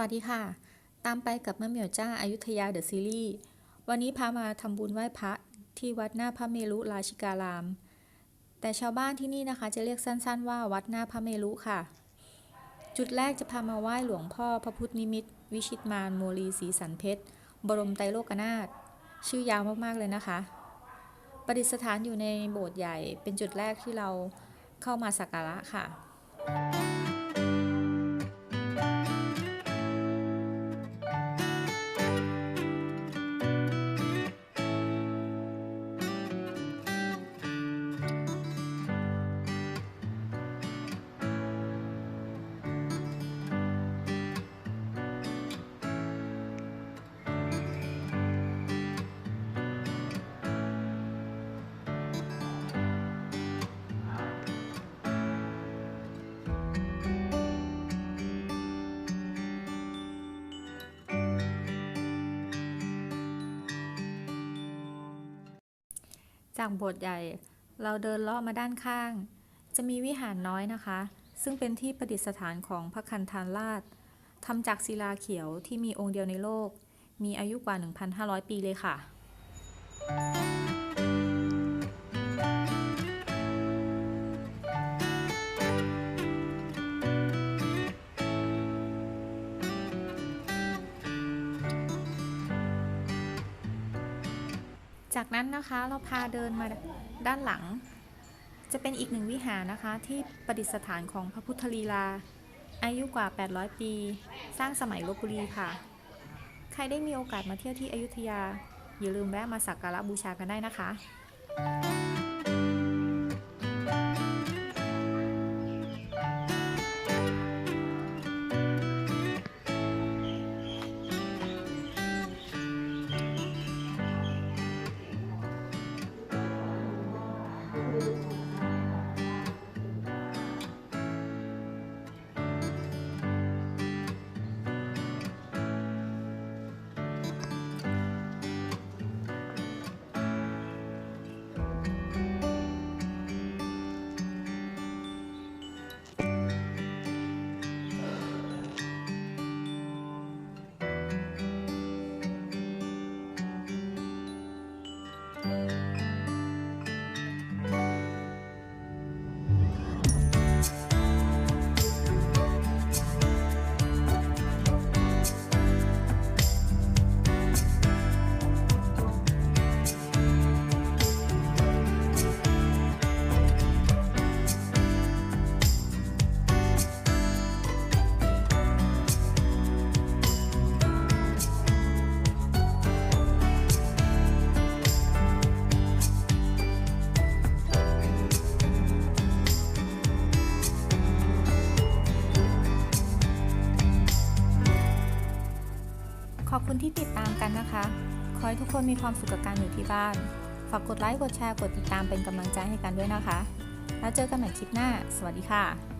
วัสดีค่ะ ตามไปกับมะเหมียวจ้าอายุทยาเดอะซีรีส์ วันนี้พามาทำบุญไหว้พระที่วัดหน้าพระเมรุราชิการาม แต่ชาวบ้านที่นี่นะคะจะเรียกสั้นๆว่าวัดหน้าพระเมรุค่ะ จุดแรกจะพามาไหว้หลวงพ่อพระพุทธนิมิต วิชิตมารโมลีศรีสันเพชร บรมไตรโลกนาถ ชื่อยาวมากๆเลยนะคะ ประดิษฐานอยู่ในโบสถ์ใหญ่เป็นจุดแรกที่เราเข้ามาสักการะค่ะ จากโบสถ์ใหญ่ เราเดินเลาะมาด้านข้าง จะมีวิหารน้อยนะคะ ซึ่งเป็นที่ประดิษฐานของพระคันธานราชทำจากศิลาเขียวที่มีองค์เดียวในโลก มีอายุกว่า 1,500 ปีเลยค่ะ จากนั้นนะคะเราพาเดินมาด้านหลัง จะเป็นอีกหนึ่งวิหารนะคะที่ประดิษฐานของพระพุทธลีลา อายุกว่า 800 ปี สร้างสมัยลบบุรีค่ะ ใครได้มีโอกาสมาเที่ยวที่อยุธยา อย่าลืมแวะมาสักการะบูชากันได้นะคะ อบคุณที่ติดตามกันนะคะ ขอให้ทุกคนมีความสุขกับการอยู่ที่บ้าน ฝากกดไลค์ กดแชร์ กดติดตามเป็นกำลังใจให้กันด้วยนะคะ แล้วเจอกันใหม่คลิปหน้า สวัสดีค่ะ